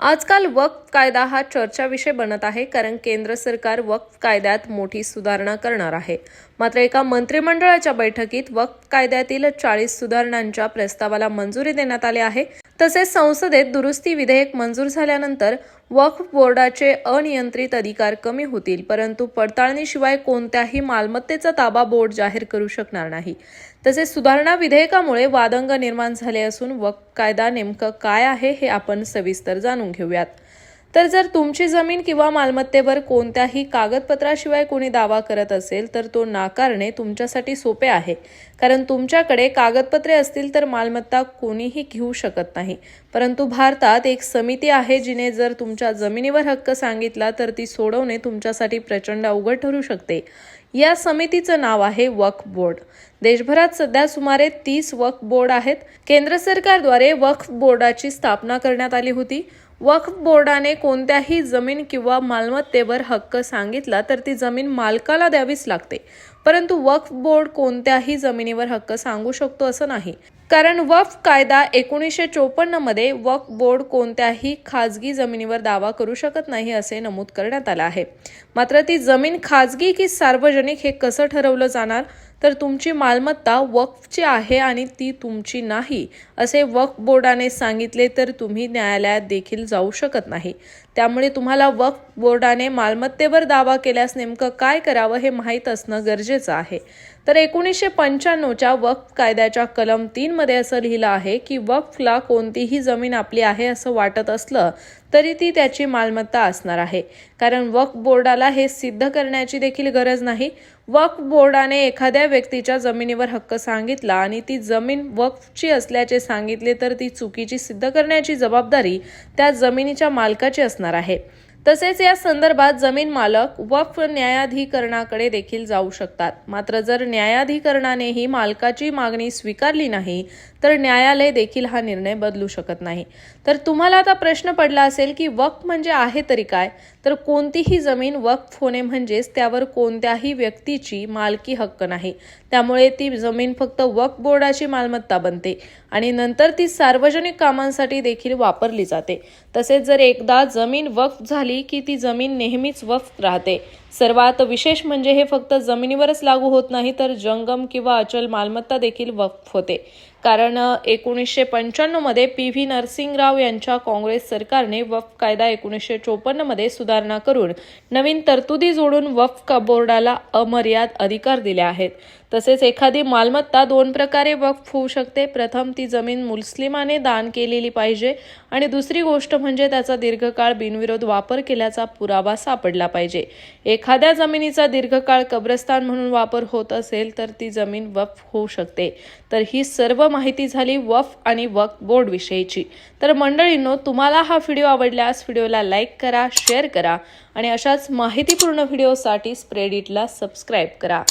आजकाल वक्फ कायदा हा चर्चा विषय बनत आहे कारण केंद्र सरकार वक्फ कायद्यात मोठी सुधारणा करणार आहे. मात्र एका मंत्रिमंडळाच्या बैठकीत वक्फ कायद्यातील चाळीस सुधारणांच्या प्रस्तावाला मंजुरी देण्यात आली आहे. तसेच संसदेत दुरुस्ती विधेयक मंजूर झाल्यानंतर वक्फ बोर्डाचे अनियंत्रित अधिकार कमी होतील परंतु पडताळणीशिवाय कोणत्याही मालमत्तेचा ताबा बोर्ड जाहीर करू शकणार नाही. तसेच सुधारणा विधेयकामुळे वादंग निर्माण झाले असून वक्फ कायदा नेमकं काय आहे हे आपण सविस्तर जाणून घेऊयात. तर जर तुमची जमीन किंवा मालमत्तेवर कोणत्याही कागदपत्राशिवाय कोणी दावा करत असेल तर तो नाकारणे तुमच्यासाठी सोपे आहे. कारण तुमच्याकडे कागदपत्रे असतील तर मालमत्ता कोणीही घेऊ शकत नाही. परंतु भारतात एक समिती आहे जिने जर तुमच्या जमिनीवर हक्क सांगितला तर ती सोडवणे तुमच्यासाठी प्रचंड अवघड ठरू शकते. या समितीचं नाव आहे वक्फ बोर्ड. देशभरात सध्या सुमारे तीस वक्फ बोर्ड आहेत. केंद्र सरकारद्वारे वक्फ बोर्डाची स्थापना करण्यात आली होती. वक्फ बोर्डाने कोणत्याही जमीन किंवा मालमत्तेवर हक्क सांगितला तर ती जमीन मालकाला द्यावीच लागते. परंतु वक्फ बोर्ड कोणत्याही जमिनीवर हक्क सांगू शकतो असं नाही. कारण वक्फ कायदा एकोणीसशे चोपन्नमध्ये वक्फ बोर्ड कोणत्याही खाजगी जमिनीवर दावा करू शकत नाही असे नमूद करण्यात आलं आहे. मात्र ती जमीन खाजगी की सार्वजनिक हे कसं ठरवलं जाणार? तर तुमची मालमत्ता वक्फची आहे आणि ती तुमची नाही असे वक्फ बोर्डाने सांगितले तर तुम्ही न्यायालयात देखील जाऊ शकत नाही. त्यामुळे तुम्हाला वक्फ बोर्डाने मालमत्तेवर दावा केल्यास नेमकं काय करावं हे माहीत असणं गरजेचं आहे. तर एकोणीसशे पंच्याण्णवच्या वक्फ कायद्याच्या कलम तीनमध्ये असं लिहिलं आहे की वक्फला कोणतीही जमीन आपली आहे असं वाटत असलं तरी ती त्याची मालमत्ता असणार आहे. कारण वक्फ बोर्डाला हे सिद्ध करण्याची देखील गरज नाही. वक्फ बोर्डाने एखाद्या व्यक्तीच्या जमिनीवर हक्क सांगितला आणि ती जमीन वक्फची असल्याचे सांगितले तर ती चुकीची सिद्ध करण्याची जबाबदारी त्या जमिनीच्या मालकाची असणार आहे. तसेच या संदर्भात जमीन मालक वक्फ न्यायाधिकरणाकडे देखील जाऊ शकतात. मात्र जर न्यायाधिकरणानेही मालकाची मागणी स्वीकारली नाही तर न्यायालय देखील हा निर्णय बदलू शकत नाही. तर तुम्हाला आता प्रश्न पडला असेल की वक्फ म्हणजे आहे तरी काय? तर कोणतीही जमीन वक्फ होणे म्हणजेच त्यावर कोणत्याही व्यक्तीची मालकी हक्क नाही. त्यामुळे ती जमीन फक्त वक्फ बोर्डाची मालमत्ता बनते आणि नंतर ती सार्वजनिक कामांसाठी देखील वापरली जाते. तसेच जर एकदा जमीन वक्फ झाली की ती जमीन नेहमीच वफ राहते. सर्वात विशेष म्हणजे हे फक्त जमिनीवरच लागू होत नाही तर जंगम किंवा अचल मालमत्ता देखील वक्फ होते. कारण एकोणीसशे पंच्याण्णवमध्ये पी व्ही नरसिंगराव यांच्या काँग्रेस सरकारने वफ कायदा एकोणीसशे चोपन्नमध्ये सुधारणा करून नवीन तरतुदी जोडून वफ बोर्डाला अमर्याद अधिकार दिले आहेत. तसेच एखादी मालमत्ता दोन प्रकारे वक्फ होऊ शकते. प्रथम ती जमीन मुस्लिमाने दान केलेली पाहिजे आणि दुसरी गोष्ट म्हणजे त्याचा दीर्घकाळ बिनविरोध वापर केल्याचा पुरावा सापडला पाहिजे. एक एखाद्या जमिनीचा दीर्घकाळ कब्रस्तान म्हणून वापर होत असेल तर ती जमीन वफ होऊ शकते. तर ही सर्व माहिती झाली वफ आणि वक्फ बोर्ड विषयीची. तर मंडळींनो तुम्हाला हा व्हिडिओ आवडल्यास व्हिडिओला लाईक करा शेअर करा आणि अशाच माहितीपूर्ण व्हिडिओसाठी स्प्रेडिटला सबस्क्राईब करा.